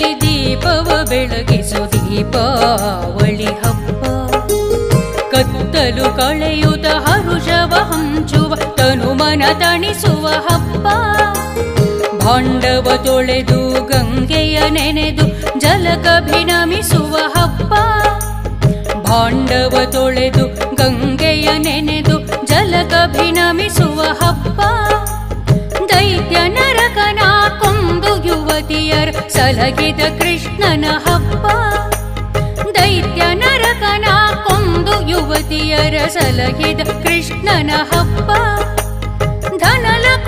ದೀಪವ ಬೆಳಗಿಸು ದೀಪಾವಳಿ ಹಬ್ಬ. ಕತ್ತಲು ಕಳೆಯುತ ಹರುಷವ ಹಂಚುವ, ತನುಮನ ತಣಿಸುವ ಹಬ್ಬ. ಭಾಂಡವ ತೊಳೆದು ಗಂಗೆಯ ನೆನೆದು ಜಲಕಭಿನಮಿಸುವ ಹಬ್ಬ. ಭಾಂಡವ ತೊಳೆದು ಯುವತಿಯರ ಸಲಗಿದ ಕೃಷ್ಣನ ಹಬ್ಬ. ದೈತ್ಯ ನರಕನ ಕೊಂದು ಯುವತಿಯರ ಸಲಗಿದ ಕೃಷ್ಣನ ಹಬ್ಬ. ಧನಲಕುಮಿಯ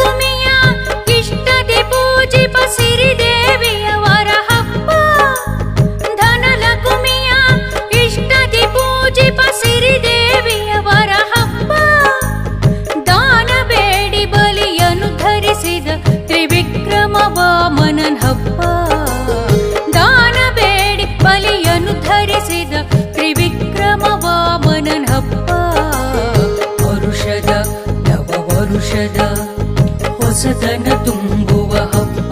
ಹೊಸತನ ತುಂಬುವ ಹಬ್ಬ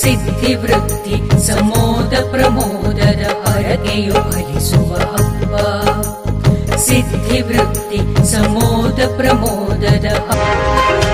ಸಿದ್ಧಿ ವೃತ್ತಿ ಸಮೋದ ಪ್ರಮೋದದ ಹರಕೆಯು ಫಲಿಸುವ ಹಬ್ಬ ಸಿದ್ಧಿ ವೃತ್ತಿ ಸಮೋದ ಪ್ರಮೋದದ ಹಬ್ಬ